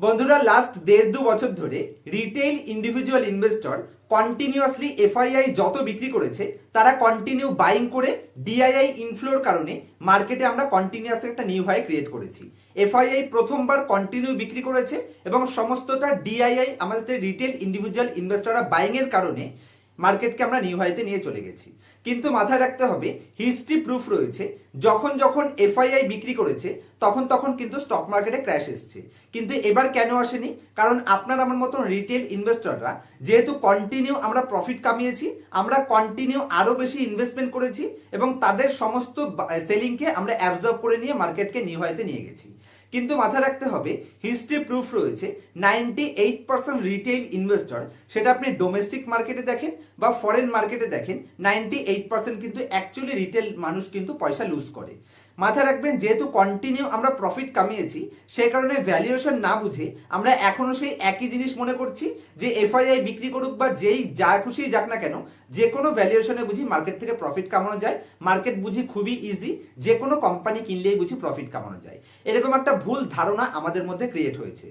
বন্ধুরা লাস্ট দেড় দু বছর ধরে retail individual investor continuously FII যত বিক্রি করেছে, তারা কন্টিনিউ বাইং করে ডিআইআই ইনফ্লোর কারণে মার্কেটে আমরা কন্টিনিউয়াসলি একটা নিউ হাই ক্রিয়েট করেছি। এফআইআই প্রথমবার কন্টিনিউ বিক্রি করেছে এবং সমস্তটা ডিআইআই আমাদের রিটেল ইন্ডিভিজুয়াল ইনভেস্টররা বাইং এর কারণে মার্কেটকে আমরা নিউ হাইতে নিয়ে চলে গেছি। কিন্তু মাথায় রাখতে হবে হিস্ট্রি প্রুফ রয়েছে। যখন যখন এফআইআই বিক্রি করেছে, তখন তখন কিন্তু স্টক মার্কেটে ক্র্যাশ এসছে। কিন্তু এবার কেন আসেনি? কারণ আপনার আমার মতন রিটেল ইনভেস্টররা যেহেতু কন্টিনিউ আমরা প্রফিট কামিয়েছি, আমরা কন্টিনিউ আরও বেশি ইনভেস্টমেন্ট করেছি এবং তাদের সমস্ত সেলিংকে আমরা অ্যাবজর্ব করে নিয়ে মার্কেটকে হাইতে নিয়ে গেছি। কিন্তু মাথায় রাখতে হবে হিস্ট্রি প্রুফ রয়েছে ninety eight percent retail investor সেটা আপনি ডোমেস্টিক মার্কেটে দেখেন বা ফরেন মার্কেটে দেখেন নাইনটি এইট পার্সেন্ট কিন্তু অ্যাকচুয়ালি রিটেল মানুষ কিন্তু পয়সা লুজ করে। মাথায় রাখবেন, যেহেতু কন্টিনিউ আমরা প্রফিট কামিয়েছি, সেই কারণে ভ্যালুয়েশন না বুঝে আমরা এখনও সেই একই জিনিস মনে করছি, যে এফআইআই বিক্রি করুক বা যেই যা খুশি যাক না কেন, যে কোনো ভ্যালুয়েশনে বুঝি মার্কেট থেকে প্রফিট কামানো যায়। মার্কেট বুঝি খুবই ইজি যে কোনো কোম্পানি কিনলেই বুঝি প্রফিট কামানো যায়। এরকম একটা ভুল ধারণা আমাদের মধ্যে ক্রিয়েট হয়েছে।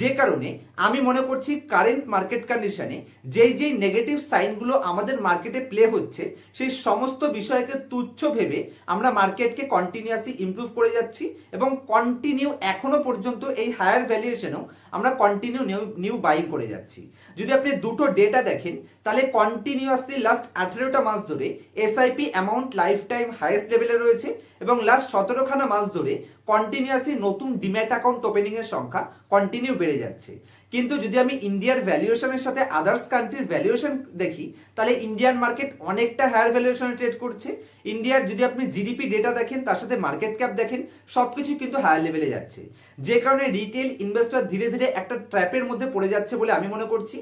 যে কারণে আমি মনে করছি কারেন্ট মার্কেট কন্ডিশনে যেই যেই নেগেটিভ সাইনগুলো আমাদের মার্কেটে প্লে হচ্ছে, সেই সমস্ত বিষয়কে তুচ্ছ ভেবে আমরা মার্কেটকে কন্টিনিউয়াসলি ইমপ্রুভ করে যাচ্ছি এবং কন্টিনিউ এখনও পর্যন্ত এই হায়ার ভ্যালুয়েশনেও আমরা কন্টিনিউ নিউ নিউ বাইং করে যাচ্ছি। যদি আপনি দুটো ডেটা দেখেন, তাহলে কন্টিনিউয়াসলি লাস্ট আঠেরোটা মাস ধরে SIP amount life time highest লেভেলে রয়েছে এবং লাস্ট সতেরোখানা মাস ধরে কন্টিনিউয়াসলি নতুন ডিম্যাট অ্যাকাউন্ট ওপেনিং এর সংখ্যা কন্টিনিউ বেড়ে যাচ্ছে। কিন্তু যদি আমি ইন্ডিয়ার ভ্যালুয়েশনের সাথে আদার্স কান্ট্রির ভ্যালুয়েশন দেখি, তাহলে ইন্ডিয়ান মার্কেট অনেকটা হায়ার ভ্যালুয়েশনে ট্রেড করছে। ইন্ডিয়ার যদি আপনি জিডিপি ডেটা দেখেন, তার সাথে মার্কেট ক্যাপ দেখেন, সবকিছু কিন্তু হায়ার লেভেলে যাচ্ছে। যে কারণে রিটেল ইনভেস্টর ধীরে ধীরে একটা ট্র্যাপের মধ্যে পড়ে যাচ্ছে বলে আমি মনে করছি।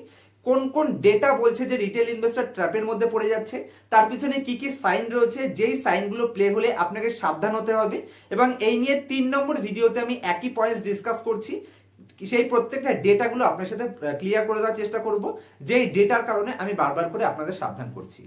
কোন কোন ডেটা বলছে যে রিটেল ইনভেস্টর ট্র্যাপের মধ্যে পড়ে যাচ্ছে, তার পিছনে কি কি সাইন রয়েছে, যেই সাইনগুলো প্লে হলে আপনাকে সাবধান হতে হবে এবং এই নিয়ে তিন নম্বর ভিডিওতে আমি একই পয়েন্টস ডিসকাস করছি। সেই প্রত্যেকটা ডেটাগুলো আপনার সাথে ক্লিয়ার করে দেওয়ার চেষ্টা করব, যেই ডেটার কারণে আমি বারবার করে আপনাদের সাবধান করছি।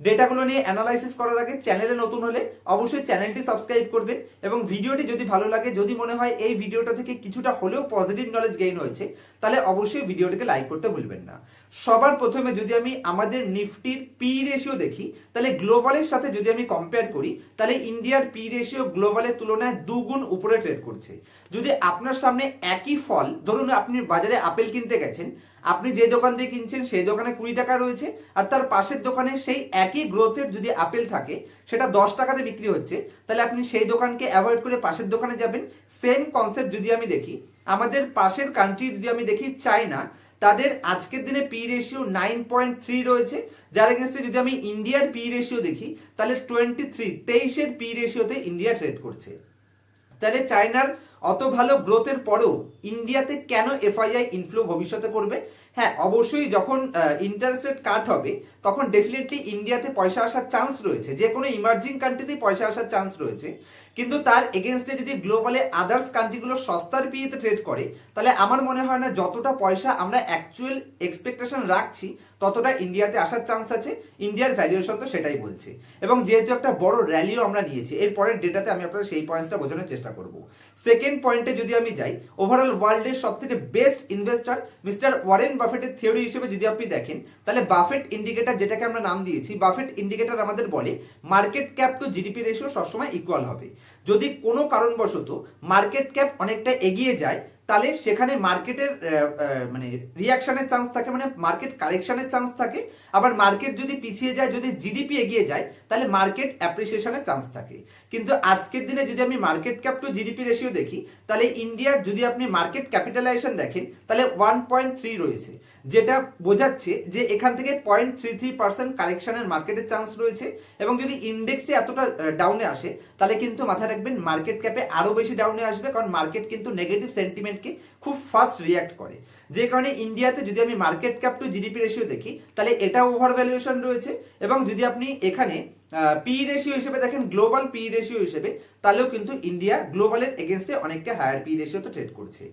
ডেটাগুলো নিয়ে অ্যানালাইসিস করার আগে চ্যানেলে নতুন হলে অবশ্যই চ্যানেলটি সাবস্ক্রাইব করবেন এবং ভিডিওটি যদি ভালো লাগে, যদি মনে হয় এই ভিডিওটা থেকে কিছুটা হলেও পজিটিভ নলেজ গেইন হয়েছে, তাহলে অবশ্যই ভিডিওটিকে লাইক করতে ভুলবেন না। সবার প্রথমে যদি আমি আমাদের নিফটির পি রেশিও দেখি, তাহলে গ্লোবালের সাথে যদি আমি কম্পেয়ার করি, তাহলে ইন্ডিয়ার পি রেশিও গ্লোবালের তুলনায় দুগুণ উপরে ট্রেড করছে। যদি আপনার সামনে একই ফল, ধরুন আপনি বাজারে আপেল কিনতে গেছেন আপনি যে দোকান দিয়ে কিনছেন, সেই দোকানে কুড়ি টাকা রয়েছে, আর তার পাশের দোকানে সেই একই গ্রোথের যদি আপেল থাকে, সেটা দশ টাকাতে বিক্রি হচ্ছে, তাহলে আপনি সেই দোকানকে অ্যাভয়েড করে পাশের দোকানে যাবেন। সেম কনসেপ্ট যদি আমি দেখি, আমাদের পাশের কান্ট্রি যদি আমি দেখি চায়না তাদের আজকের দিনে P ratio nine point three রয়েছে। যার এগেনস্টে যদি আমি ইন্ডিয়ার পি রেশিও দেখি, তাহলে টোয়েন্টি থ্রি তেইশের পি রেশিওতে ইন্ডিয়া ট্রেড করছে। তাহলে চায়নার অত ভালো গ্রোথের পরেও ইন্ডিয়াতে কেন এফআইআই ইনফ্লো ভবিষ্যতে করবে? হ্যাঁ অবশ্যই যখন ইন্টারেস্ট রেট কাট হবে, তখন ডেফিনেটলি ইন্ডিয়াতে পয়সা আসার চান্স রয়েছে। যে কোনো ইমার্জিং কান্ট্রিতেই পয়সা আসার চান্স রয়েছে। কিন্তু তার এগেনস্টে যদি গ্লোবালে আদার্স কান্ট্রিগুলো সস্তার পিএতে ট্রেড করে, তাহলে আমার মনে হয় না যতটা পয়সা আমরা অ্যাকচুয়াল এক্সপেকটেশন রাখছি ততটা ইন্ডিয়াতে আসার চান্স আছে। ইন্ডিয়ার ভ্যালুয়েশন তো সেটাই বলছে। এবং যেহেতু একটা বড় র্যালিও আমরা নিয়েছি, এর পরের ডেটাতে আমি আপনার সেই পয়েন্টসটা বোঝানোর চেষ্টা করব। সেকেন্ড পয়েন্টে যদি আমি যাই ওভারঅল ওয়ার্ল্ডের সব থেকে বেস্ট ইনভেস্টর মিস্টার ওয়ারেন বাফেটের থিওরি হিসেবে যদি আপনি দেখেন, তাহলে বাফেট ইন্ডিকেটর যেটাকে আমরা নাম দিয়েছি বাফেট ইন্ডিকেটর আমাদের বলে market cap to GDP ratio সবসময় ইকুয়াল হবে। যদি কোনো কারণবশত মার্কেট ক্যাপ অনেকটা এগিয়ে যায় তাহলে সেখানে মার্কেটের মানে রিয়াকশনের চান্স থাকে মানে মার্কেট কারেকশনের চান্স থাকে। আবার মার্কেট যদি পিছিয়ে যায়, যদি জিডিপি এগিয়ে যায়, তাহলে মার্কেট অ্যাপ্রিসিয়েশনের চান্স থাকে। কিন্তু আজকের দিনে যদি আমি market cap to GDP ratio দেখি, তাহলে ইন্ডিয়ার যদি আপনি মার্কেট ক্যাপিটালাইজেশন দেখেন, তাহলে ওয়ান পয়েন্ট থ্রি রয়েছে। যেটা বোঝাচ্ছে যে এখান থেকে পয়েন্ট থ্রি থ্রি পার্সেন্ট কারেকশনের মার্কেটের চান্স রয়েছে এবং যদি ইন্ডেক্সে এতটা ডাউনে আসে, তাহলে কিন্তু মাথায় রাখবেন মার্কেট ক্যাপে আরও বেশি ডাউনে আসবে কারণ মার্কেট কিন্তু নেগেটিভ সেন্টিমেন্টকে খুব ফাস্ট রিয়াক্ট করে। যে কারণে ইন্ডিয়াতে যদি আমি market cap to GDP ratio দেখি, তাহলে এটা ওভার ভ্যালুয়েশন রয়েছে এবং যদি আপনি এখানে পি রেশিও হিসেবে দেখেন গ্লোবাল পি রেশিও হিসেবে, তাহলেও কিন্তু ইন্ডিয়া গ্লোবালের এগেনস্টে অনেকটা হায়ার পি রেশিওতে ট্রেড করছে।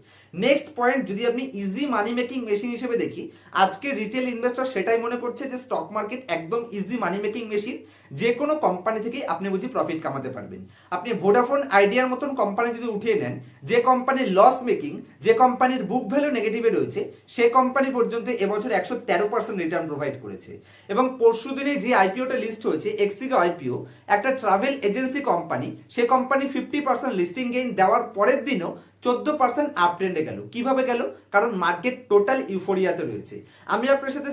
নেক্সট পয়েন্ট যদি আপনি ইজি মানি মেকিং মেশিন হিসেবে দেখি, আজকে রিটেল ইনভেস্টর সেটাই মনে করছে যে স্টক মার্কেট একদম ইজি মানি মেকিং মেশিন যে কোনো কোম্পানি থেকে আপনি বুঝি প্রফিট কামাতে পারবেন। আপনি ভোডাফোন আইডিয়ার মতন কোম্পানি যদি উঠিয়ে নেন, যে কোম্পানির লস মেকিং যে কোম্পানির বুক ভ্যালু নেগেটিভে রয়েছে, সে কোম্পানি পর্যন্ত এবছর একশো তেরো পার্সেন্ট রিটার্ন প্রোভাইড করেছে। এবং পরশু দিনে যে আইপিওটা লিস্ট হয়েছে এক্সিগো আইপিও একটা ট্রাভেল এজেন্সি কোম্পানি সে company fifty percent listing gain দেওয়ার পরের দিনও চোদ্দ পার্সেন্ট আপ ট্রেন্ডে গেল। কীভাবে গেল? কারণ মার্কেট টোটাল ইউফোরিয়াতে রয়েছে। আমি আপনার সাথে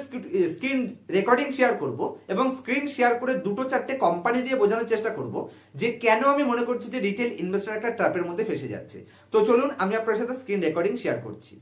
স্ক্রিন রেকর্ডিং শেয়ার করব এবং স্ক্রিন শেয়ার করে দুটো চারটে কোম্পানি দিয়ে বোঝানোর চেষ্টা করব যে কেন আমি মনে করছি যে রিটেল ইনভেস্টর একটা ট্র্যাপের মধ্যে ফেসে যাচ্ছে। তো চলুন, আমি আপনার সাথে স্ক্রিন রেকর্ডিং শেয়ার করছি।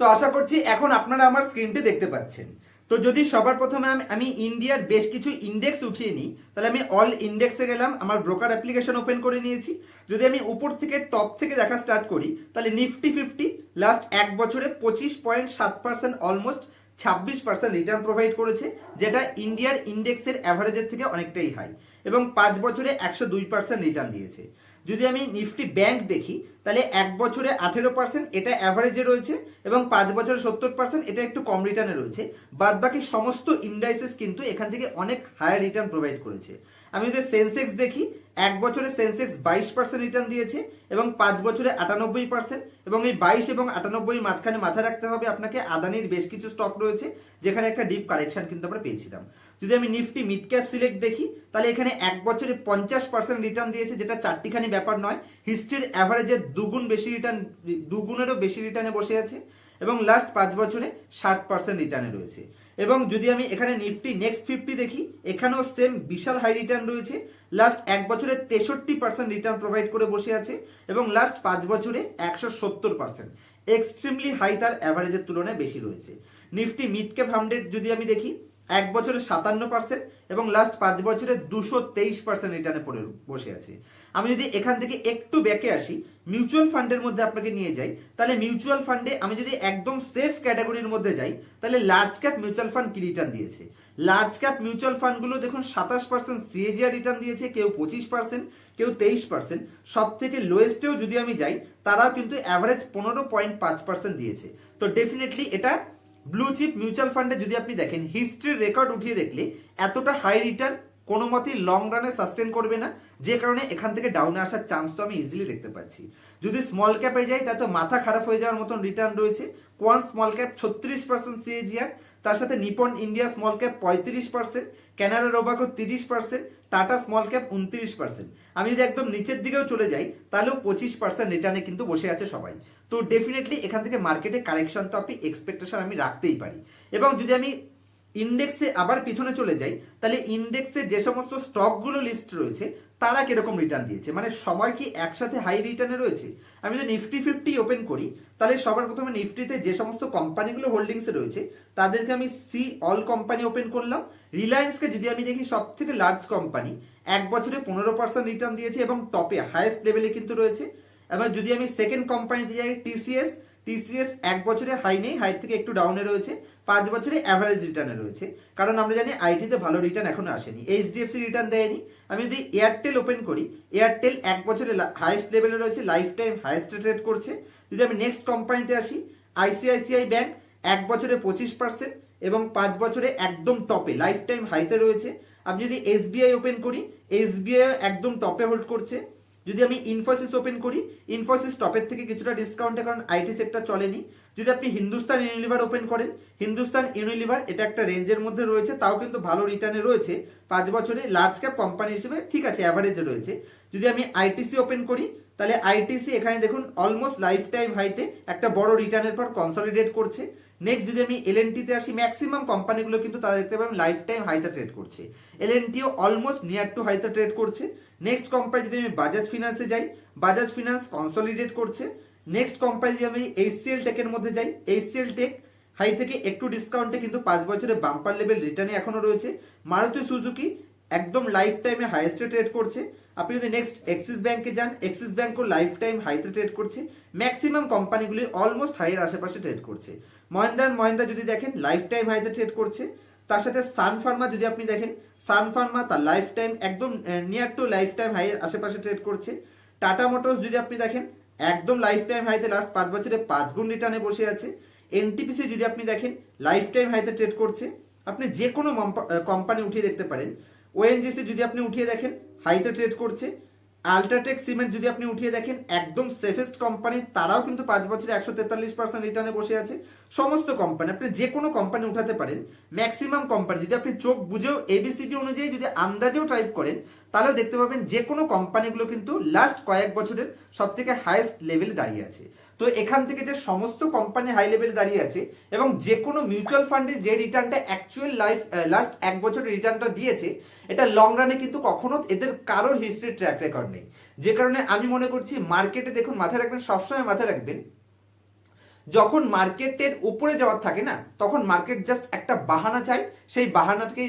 তো আশা করছি এখন আপনারা আমার স্ক্রিনটি দেখতে পাচ্ছেন। তো যদি সবার প্রথমে আমি ইন্ডিয়ার বেশ কিছু ইন্ডেক্স উঠিয়ে নিই, তাহলে আমি অল ইন্ডেক্সে গেলাম, আমার ব্রোকার অ্যাপ্লিকেশন ওপেন করে নিয়েছি। যদি আমি উপর থেকে টপ থেকে দেখা স্টার্ট করি, তাহলে নিফটি ফিফটি লাস্ট এক বছরে পঁচিশ পয়েন্ট সাত পার্সেন্ট অলমোস্ট ছাব্বিশ পার্সেন্ট রিটার্ন প্রোভাইড করেছে, যেটা ইন্ডিয়ার ইন্ডেক্সের অ্যাভারেজের থেকে অনেকটাই হাই এবং পাঁচ বছরে একশো দুই পার্সেন্ট রিটার্ন দিয়েছে। যদি আমি নিফটি ব্যাংক দেখি, তাহলে এক বছরে আঠেরো পার্সেন্ট এটা অ্যাভারেজে রয়েছে এবং পাঁচ বছরে সত্তর পার্সেন্ট এটা একটু কম রিটার্নে রয়েছে। বাদ বাকি সমস্ত ইন্ডাইসেস কিন্তু এখান থেকে অনেক হায়ার রিটার্ন প্রোভাইড করেছে। আমি যদি সেন্সেক্স দেখি, এক বছরে সেন্সেক্স বাইশ পার্সেন্ট রিটার্ন দিয়েছে এবং পাঁচ বছরে আটানব্বই পার্সেন্ট এবং এই বাইশ এবং আটানব্বই মাঝখানে মাথায় রাখতে হবে আপনাকে আদানির বেশ কিছু স্টক রয়েছে, যেখানে একটা ডিপ কালেকশন কিন্তু আমরা পেয়েছিলাম। যদি আমি নিফটি মিড ক্যাপ সিলেক্ট দেখি, তাহলে এখানে এক বছরে পঞ্চাশ পার্সেন্ট রিটার্ন দিয়েছে, যেটা চারটিখানি ব্যাপার নয় হিস্ট্রির অ্যাভারেজের দুগুণ বেশি রিটার্ন দুগুণেরও বেশি রিটার্নে বসে আছে এবং লাস্ট পাঁচ বছরে ষাট পার্সেন্ট রিটার্নে রয়েছে। এবং যদি আমি এখানে নিফটি নেক্সট ফিফটি দেখি, এখানেও সেম বিশাল হাই রিটার্ন রয়েছে। লাস্ট এক বছরে তেষট্টি পার্সেন্ট রিটার্ন প্রোভাইড করে বসে আছে এবং লাস্ট পাঁচ বছরে একশো সত্তর পার্সেন্ট এক্সট্রিমলি হাই তার অ্যাভারেজের তুলনায় বেশি রয়েছে। নিফটি মিডকে হান্ড্রেড যদি আমি দেখি এক বছরে সাতান্ন পার্সেন্ট এবং লাস্ট পাঁচ বছরে দুশো তেইশ পার্সেন্ট রিটার্নে পড়ে বসে আছে। আমি যদি এখান থেকে একটু ব্যাকে আসি মিউচুয়াল ফান্ডের মধ্যে আপনাকে নিয়ে যাই, তাহলে মিউচুয়াল ফান্ডে আমি যদি একদম সেফ ক্যাটাগরির মধ্যে যাই, তাহলে লার্জ ক্যাপ মিউচুয়াল ফান্ড কি রিটার্ন দিয়েছে? লার্জ ক্যাপ মিউচুয়াল ফান্ডগুলো দেখুন সাতাশ পার্সেন্ট সিএজিআর রিটার্ন দিয়েছে, কেউ পঁচিশ পার্সেন্ট কেউ তেইশ পার্সেন্ট সব থেকে লোয়েস্টেও যদি আমি যাই, তারাও কিন্তু অ্যাভারেজ পনেরো পয়েন্ট পাঁচ পার্সেন্ট দিয়েছে। তো ডেফিনেটলি এটা ব্লু চিপ মিউচুয়াল ফান্ডে যদি আপনি দেখেন হিস্ট্রির রেকর্ড উঠিয়ে দেখলে এতটা হাই রিটার্ন কোনো মতেই লং রানে সাস্টেন করবে না। যে কারণে এখান থেকে ডাউনে আসার চান্স তো আমি ইজিলি দেখতে পাচ্ছি। যদি স্মল ক্যাপে যাই তা তো মাথা খারাপ হয়ে যাওয়ার মতন রিটার্ন রয়েছে। কোয়ান স্মল ক্যাপ ছত্রিশ পার্সেন্ট সিএজিআর তার সাথে নিপন ইন্ডিয়া স্মল ক্যাপ পঁয়ত্রিশ পার্সেন্ট ক্যানাডা রোবাকো তিরিশ পার্সেন্ট টাটা স্মল ক্যাপ উনত্রিশ পার্সেন্ট আমি যদি একদম নিচের দিকেও চলে যাই, তাহলেও পঁচিশ পার্সেন্ট রিটার্নে কিন্তু বসে আছে সবাই। তো ডেফিনেটলি এখান থেকে মার্কেটে কারেকশন তো আপনি এক্সপেকটেশন আমি রাখতেই পারি। এবং যদি আমি ইন্ডেক্সে আবার পিছনে চলে যাই, তাহলে ইন্ডেক্সে যে সমস্ত স্টকগুলো লিস্ট রয়েছে, তারা কীরকম রিটার্ন দিয়েছে? মানে সবাই কি একসাথে হাই রিটার্নে রয়েছে? আমি যদি নিফটি ফিফটি ওপেন করি, তাহলে সবার প্রথমে নিফটিতে যে সমস্ত কোম্পানিগুলো হোল্ডিংসে রয়েছে, তাদেরকে আমি সি অল কোম্পানি ওপেন করলাম। রিলায়েন্সকে যদি আমি দেখি সব থেকে লার্জ কোম্পানি এক বছরে পনেরো পার্সেন্ট রিটার্ন দিয়েছে এবং টপে হায়েস্ট লেভেলে কিন্তু রয়েছে। এবার যদি আমি সেকেন্ড কোম্পানিতে যাই টিসিএস টিসিএস এক বছরে হাই নেই হাই থেকে একটু ডাউনে রয়েছে, পাঁচ বছরে অ্যাভারেজ রিটার্নে রয়েছে। কারণ আমরা জানি আইটিতে ভালো রিটার্ন এখনও আসেনি এইচডিএফসি রিটার্ন দেয়নি। আমি যদি এয়ারটেল ওপেন করি এয়ারটেল এক বছরে হাইয়েস্ট লেভেলে রয়েছে লাইফ টাইম হাইয়েস্ট রেট করছে। যদি আমি নেক্সট কোম্পানিতে আসি আইসিআইসিআই ব্যাংক এক বছরে পঁচিশ পার্সেন্ট এবং পাঁচ বছরে একদম টপে লাইফ টাইম হাইতে রয়েছে। আমি যদি এসবিআই ওপেন করি এসবিআই একদম টপে হোল্ড করছে। যদি আমি ইনফোসিস ওপেন করি ইনফোসিস টপের থেকে কিছুটা ডিসকাউন্টে কারণ আইটি সেক্টর চলেনি। যদি আপনি হিন্দুস্তান ইউনিলিভার ওপেন করেন হিন্দুস্তান ইউনিলিভার এটা একটা রেঞ্জের মধ্যে রয়েছে, তাও কিন্তু ভালো রিটার্নে রয়েছে। পাঁচ বছরে লার্জ ক্যাপ কোম্পানি হিসেবে ঠিক আছে অ্যাভারেজে রয়েছে। যদি আমি আইটিসি ওপেন করি, তাহলে আইটিসি এখানে দেখুন অলমোস্ট লাইফ টাইম হাইতে একটা বড় রিটার্নের পর কনসলিডেট করছে। নেক্সট যদি আমি এল তে আসি ম্যাক্সিমাম কোম্পানিগুলো কিন্তু তারা দেখতে পাবেন লাইফ টাইম হাইতে ট্রেড করছে। এল টিও অলমোস্ট নিয়ার টু হাইতে ট্রেড করছে। নেক্সট কোম্পানি যদি আমি বাজাজ ফিনান্সে যাই বাজাজ ফিনান্স কনসলিডেট করছে। নেক্সট কোম্পানি যদি আমি এইচসিএল টেকের মধ্যে যাই এইচসিএল টেক হাই থেকে একটু ডিসকাউন্টে কিন্তু পাঁচ বছরে বাম্পার লেভেল রিটার্নে এখনও রয়েছে। মারুতি সুজুকি একদম লাইফ টাইমে হাইয়েস্টে ট্রেড করছে। আপনি যদি নেক্সট এক্সিস ব্যাংকে যান এক্সিস ব্যাংকও লাইফ টাইম হাইতে ট্রেড করছে। ম্যাক্সিমাম কোম্পানিগুলি অলমোস্ট হাইয়ের আশেপাশে ট্রেড করছে। মহেন্দ্র, মহেন্দ্রা যদি দেখেন লাইফ টাইম হাইতে ট্রেড করছে, তার সাথে সান ফার্মা যদি আপনি দেখেন সান ফার্মা তার লাইফ টাইম একদম near to life time high আশেপাশে ট্রেড করছে। টাটা মোটরস যদি আপনি দেখেন, একদম লাইফ টাইম হাইতে লাস্ট পাঁচ বছরে পাঁচ গুণ রিটার্নে বসে আছে। এনটিপিসি যদি আপনি দেখেন লাইফ টাইম হাইতে ট্রেড করছে। আপনি যে কোনো কোম্পানি উঠিয়ে দেখতে পারেন। ওএনজিসি যদি আপনি উঠিয়ে দেখেন হাইতে ট্রেড করছে। আলট্রাটেক সিমেন্ট যদি আপনি উঠিয়ে দেখেন, একদম সেফেস্ট কোম্পানি তারাও কিন্তু পাঁচ বছরে একশো তেতাল্লিশ পার্সেন্ট রিটার্নে বসে আছে। সমস্ত কোম্পানি আপনি যে কোনো কোম্পানি উঠাতে পারেন। ম্যাক্সিমাম কোম্পানি যদি আপনি চোখ বুঝেও এবিসিডি অনুযায়ী যদি আন্দাজেও টাইপ করেন, তাহলেও দেখতে পাবেন যে কোনো কোম্পানিগুলো কিন্তু লাস্ট কয়েক বছরের সব থেকে হায়েস্ট লেভেল দাঁড়িয়ে আছে। তো এখান থেকে যে সমস্ত কোম্পানি হাই লেভেল দাঁড়িয়ে আছে এবং যে কোনো মিউচুয়াল ফান্ডের যে রিটার্নটা অ্যাকচুয়াল লাইফ লাস্ট এক বছরের রিটার্নটা দিয়েছে, এটা লং রানে কিন্তু কখনো এদের কারোর হিস্ট্রি ট্র্যাক রেকর্ড নেই। যে কারণে আমি মনে করছি মার্কেটে দেখুন মাথায় রাখবেন, সবসময় মাথায় রাখবেন যখন মার্কেটের উপরে যাওয়ার থাকে না, তখন মার্কেট জাস্ট একটা বাহানা চায় সেই বাহানাটাকে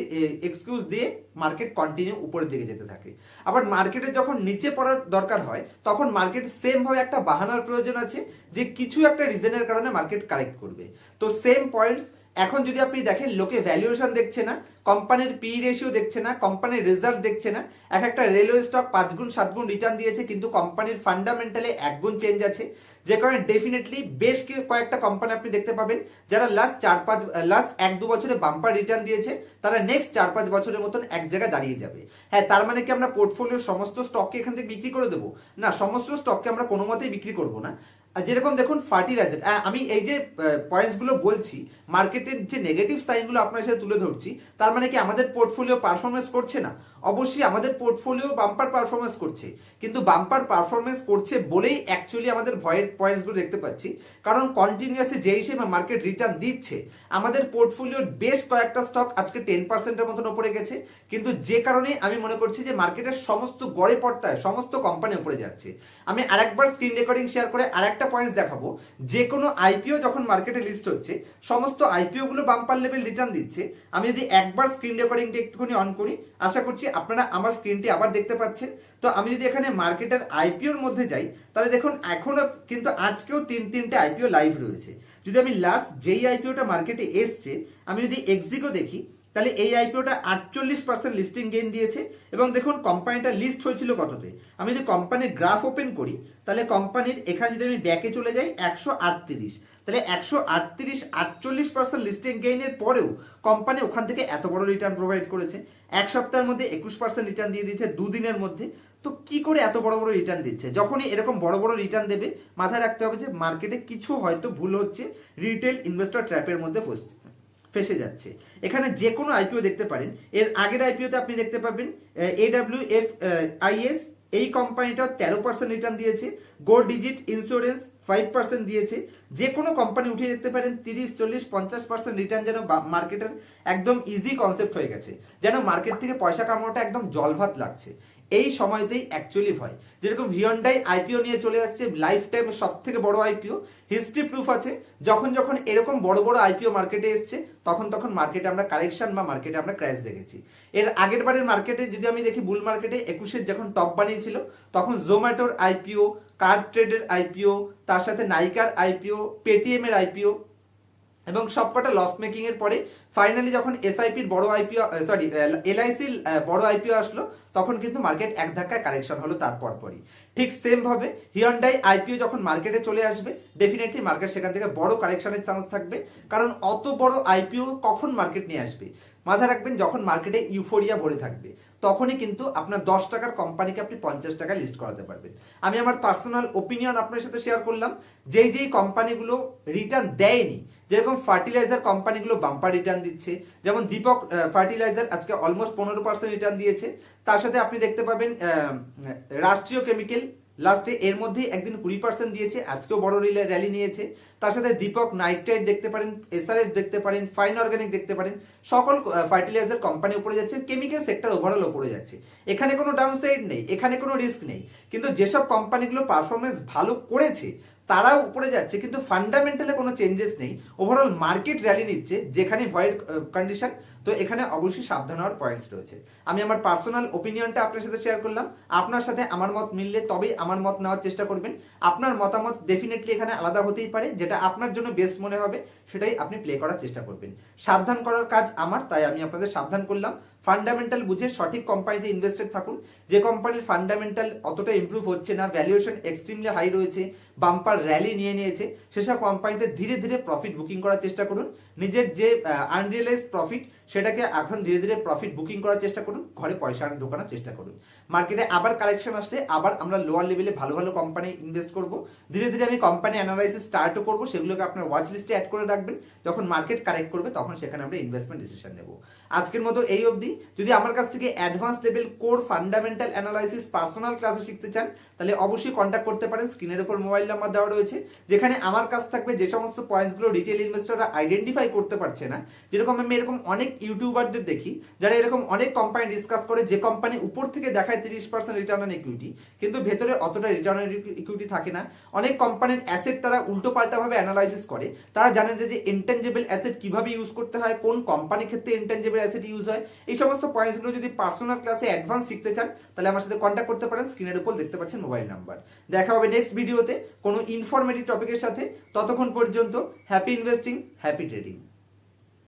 এক্সকিউজ দিয়ে মার্কেট কন্টিনিউ উপরের দিকে যেতে থাকে। আবার মার্কেটে যখন নিচে পড়ার দরকার হয়, তখন মার্কেট সেম ভাবে একটা বাহানার প্রয়োজন আছে, যে কিছু একটা রিজনের কারণে মার্কেট কারেক্ট করবে। তো সেম পয়েন্টস এখন যদি আপনি দেখেন, লোকে ভ্যালুয়েশন দেখছে না কোম্পানির পি রেশিও দেখছে না কোম্পানির রেজাল্ট দেখছে না, এক একটা রেলওয়ে স্টক পাঁচ গুণ, সাত গুণ রিটার্ন দিয়েছে, কিন্তু কোম্পানির ফান্ডামেন্টালে এক গুণ চেঞ্জ আছে। যে কারণে ডেফিনেটলি বেশ কিছু কয়েকটা কোম্পানি আপনি দেখতে পাবেন, যারা লাস্ট চার পাঁচ লাস্ট এক দু বছরে বাম্পার রিটার্ন দিয়েছে, তারা নেক্সট চার পাঁচ বছরের মতন এক জায়গায় দাঁড়িয়ে যাবে। হ্যাঁ তার মানে কি আমরা পোর্টফোলিওর সমস্ত স্টককে এখান থেকে বিক্রি করে দেবো? না, সমস্ত স্টককে আমরা কোনো মতেই বিক্রি করব না। আর যেরকম দেখুন ফার্টিলাইজার আমি এই যে পয়েন্টসগুলো বলছি মার্কেটের যে নেগেটিভ সাইনগুলো আপনার সাথে তুলে ধরছি, তার মানে কি আমাদের পোর্টফোলিও পারফরমেন্স করছে না? অবশ্যই আমাদের পোর্টফোলিও বাম্পার পারফরমেন্স করছে, কিন্তু বাম্পার পারফরমেন্স করছে বলেই অ্যাকচুয়ালি আমাদের ভয়ের পয়েন্টসগুলো দেখতে পাচ্ছি, কারণ কন্টিনিউয়াসলি যে হিসেবে মার্কেট রিটার্ন দিচ্ছে, আমাদের পোর্টফোলিওর বেশ কয়েকটা স্টক আজকে টেন পার্সেন্টের মতন উপরে গেছে, কিন্তু যে কারণে আমি মনে করছি যে মার্কেটের সমস্ত গড়ে পড়তায়, সমস্ত কোম্পানি উপরে যাচ্ছে। আমি আরেকবার স্ক্রিন রেকর্ডিং শেয়ার করে আরেকটা পয়েন্টস দেখাবো। যে কোনো আইপিও যখন মার্কেটে লিস্ট হচ্ছে, সমস্ত আইপিও গুলো বাম্পার লেভেল রিটার্ন দিচ্ছে। আমি যদি একবার স্ক্রিন রেকর্ডিংটা একটুখানি অন করি, আশা করছি আপনারা আমার স্ক্রিনটি আবার দেখতে পাচ্ছেন। তো আমি যদি এখানে মার্কেটের আইপিওর মধ্যে যাই, তাহলে দেখুন এখনও কিন্তু আজকেও তিন তিনটে আইপিও লাইভ রয়েছে। যদি আমি লাস্ট যেই আইপিওটা মার্কেটে এসছে, আমি যদি এক্সিকো দেখি তাহলে এই আইপিওটা আটচল্লিশ পার্সেন্ট লিস্টিং গেইন দিয়েছে। এবং দেখুন কোম্পানিটা লিস্ট হয়েছিল কততে? আমি যদি কোম্পানির গ্রাফ ওপেন করি, তাহলে কোম্পানির এখানে যদি আমি ব্যাকে চলে যাই, একশো আটত্রিশ। তাহলে একশো আটত্রিশ, আটচল্লিশ পার্সেন্ট লিস্টিং গেইনের পরেও কোম্পানি ওখান থেকে এত বড় রিটার্ন প্রোভাইড করেছে। এক সপ্তাহের মধ্যে একুশ পার্সেন্ট রিটার্ন দিয়ে দিয়েছে দুদিনের মধ্যে। তো কি করে এত বড় বড় রিটার্ন দিচ্ছে? যখনই এরকম বড় বড় রিটার্ন দেবে, মাথায় রাখতে হবে যে মার্কেটে কিছু হয়তো ভুল হচ্ছে রিটেল ইনভেস্টর ট্র্যাপের মধ্যে ফসছে ফেসে যাচ্ছে। এখানে যে কোনো আইপিও দেখতে পারেন। এর আগের আইপিওতে আপনি দেখতে পাবেন এডাব্লিউ এফ আইএস এই কোম্পানিটাও তেরো পার্সেন্ট রিটার্ন দিয়েছে Go Digit insurance five percent দিয়েছে। যে কোনো কোম্পানি উঠিয়ে দেখতে পারেন, তিরিশ, চল্লিশ, পঞ্চাশ পার্সেন্ট রিটার্ন যেন মার্কেটের একদম ইজি কনসেপ্ট হয়ে গেছে। যেন মার্কেট থেকে পয়সা কামানোটা একদম জলভাত লাগছে। এই সময়তেই অ্যাকচুয়ালি হয় যেরকম ভিয়ন্ডাই আইপিও নিয়ে চলে আসছে লাইফ টাইম সব থেকে বড় আইপিও হিস্ট্রি প্রুফ আছে। যখন যখন এরকম বড় বড় আইপিও মার্কেটে এসছে, তখন তখন মার্কেটে আমরা কারেকশন বা মার্কেটে আমরা ক্র্যাশ দেখেছি। এর আগের বারের মার্কেটে যদি আমি দেখি বুল মার্কেটে একুশের যখন টপ বানিয়েছিল, তখন জোম্যাটোর আইপিও কার্ড ট্রেডের আইপিও তার সাথে নাইকার আইপিও পেটিএম এর আইপিও এবং সবকটা লস মেকিং এর পরে ফাইনালি যখন এসআইপির বড় আইপিও সরি এলআইসির বড় আইপিও আসলো, তখন কিন্তু মার্কেট এক ধাক্কায় কারেকশন হলো তারপর পরই। ঠিক সেম ভাবে হিয়ন্ডাই আইপিও যখন মার্কেটে চলে আসবে ডেফিনেটলি মার্কেট সেখান থেকে বড় কারেকশনের চান্স থাকবে, কারণ অত বড় আইপিও কখন মার্কেট নিয়ে আসবে? মাথায় রাখবেন, যখন মার্কেটে ইউফোরিয়া ভরে থাকবে, তখনই কিন্তু আপনার দশ টাকার কোম্পানিকে আপনি পঞ্চাশ টাকায় লিস্ট করাতে পারবেন। আমি আমার পার্সোনাল ওপিনিয়ন আপনার সাথে শেয়ার করলাম, যেই যেই কোম্পানিগুলো রিটার্ন দেয়নি যেরকম ফার্টিলাইজার কোম্পানিগুলো বাম্পার রিটার্ন দিচ্ছে, যেমন দীপক ফার্টিলাইজার আজকে অলমোস্ট পনেরো পার্সেন্ট রিটার্ন দিয়েছে। তার সাথে আপনি দেখতে পাবেন রাষ্ট্রীয় কেমিক্যাল লাস্টে এর মধ্যে একদিন কুড়ি পার্সেন্ট দিয়েছে, আজকেও বড় র্যালি নিয়েছে। তার সাথে দীপক নাইট্রাইট দেখতে পারেন এসআরএফ দেখতে পারেন ফাইন অর্গানিক দেখতে পারেন, সকল ফার্টিলাইজার কোম্পানি উপরে যাচ্ছে কেমিক্যাল সেক্টর ওভারঅল উপরে যাচ্ছে। এখানে কোনো ডাউন সাইড নেই, এখানে কোনো রিস্ক নেই। কিন্তু যেসব কোম্পানিগুলো পারফরমেন্স ভালো করেছে তারাও উপরে যাচ্ছে, কিন্তু ফান্ডামেন্টালে কোনো চেঞ্জেস নেই। ওভারঅল মার্কেট র্যালি নিচ্ছে, যেখানে ভয়েড কন্ডিশন তো এখানে অবশ্যই সাবধান হওয়ার পয়েন্টস রয়েছে। আমি আমার পার্সোনাল ওপিনিয়নটা আপনার সাথে শেয়ার করলাম। আপনার সাথে আমার মত মিললে তবেই আমার মত নেওয়ার চেষ্টা করবেন। আপনার মতামত ডেফিনেটলি এখানে আলাদা হতেই পারে, যেটা আপনার জন্য বেস্ট মনে হবে, সেটাই আপনি প্লে করার চেষ্টা করবেন। সাবধান করার কাজ আমার, তাই আমি আপনাদের সাবধান করলাম। ফান্ডামেন্টাল বুঝে সঠিক কোম্পানিতে ইনভেস্টেড থাকুন। যে কোম্পানির ফান্ডামেন্টাল অতটা ইম্প্রুভ হচ্ছে না ভ্যালুয়েশন এক্সট্রিমলি হাই রয়েছে বাম্পার র্যালি নিয়ে নিয়েছে, সেসব কোম্পানিতে ধীরে ধীরে প্রফিট বুকিং করার চেষ্টা করুন। নিজের যে আনরিয়েলাইজ প্রফিট সেটাকে এখন ধীরে ধীরে প্রফিট বুকিং করার চেষ্টা করুন, ঘরে পয়সা ঢোকানোর চেষ্টা করুন। মার্কেটে আবার কালেকশন আসলে আবার আমরা লোয়ার লেভেলে ভালো ভালো কোম্পানি ইনভেস্ট করব। ধীরে ধীরে আমি কোম্পানি অ্যানালাইসিস স্টার্টও করব, সেগুলোকে আপনার ওয়াচ লিস্টে অ্যাড করে রাখবেন। যখন মার্কেট কারেক্ট করবে, তখন সেখানে আমরা ইনভেস্টমেন্ট ডিসিশন নেব। আজকের মতো এই অবধি। যদি আমার কাছ থেকে advance level core fundamental analysis personal ক্লাসে শিখতে চান, তাহলে অবশ্যই কন্ট্যাক্ট করতে পারেন। স্ক্রিনের উপর মোবাইল নাম্বার দেওয়া রয়েছে। যেখানে আমার কাছ থাকবে যে সমস্ত পয়েন্টসগুলো রিটেল ইনভেস্টররা আইডেন্টিফাই করতে পারছে না। যেরকম আমি এরকম অনেক ইউটিউবারদের দেখি, যারা এরকম অনেক কোম্পানি ডিসকাস করে, যে কোম্পানি উপর থেকে দেখায় তিরিশ পার্সেন্ট রিটার্ন অন ইকুইটি কিন্তু ভেতরে অতটা রিটার্ন অন ইকুইটি থাকে না। অনেক কোম্পানির অ্যাসেট তারা উল্টো পাল্টাভাবে অ্যানালাইসিস করে। তারা জানে যে যে অ্যাসেট কীভাবে ইউজ করতে হয়, কোন কোম্পানির ক্ষেত্রে ইন্টেনজেবল অ্যাসেট ইউজ হয়। এই সমস্ত পয়েন্টসগুলো যদি পার্সোনাল ক্লাসে অ্যাডভান্স শিখতে চান, তাহলে আমার সাথে কন্ট্যাক্ট করতে পারেন। স্ক্রিনের উপর দেখতে পাচ্ছেন মোবাইল নাম্বার দেখা হবে নেক্সট ভিডিওতে কোনো ইনফরমেটিভ টপিকের সাথে। ততক্ষণ পর্যন্ত হ্যাপি ইনভেস্টিং হ্যাপি ট্রেডিং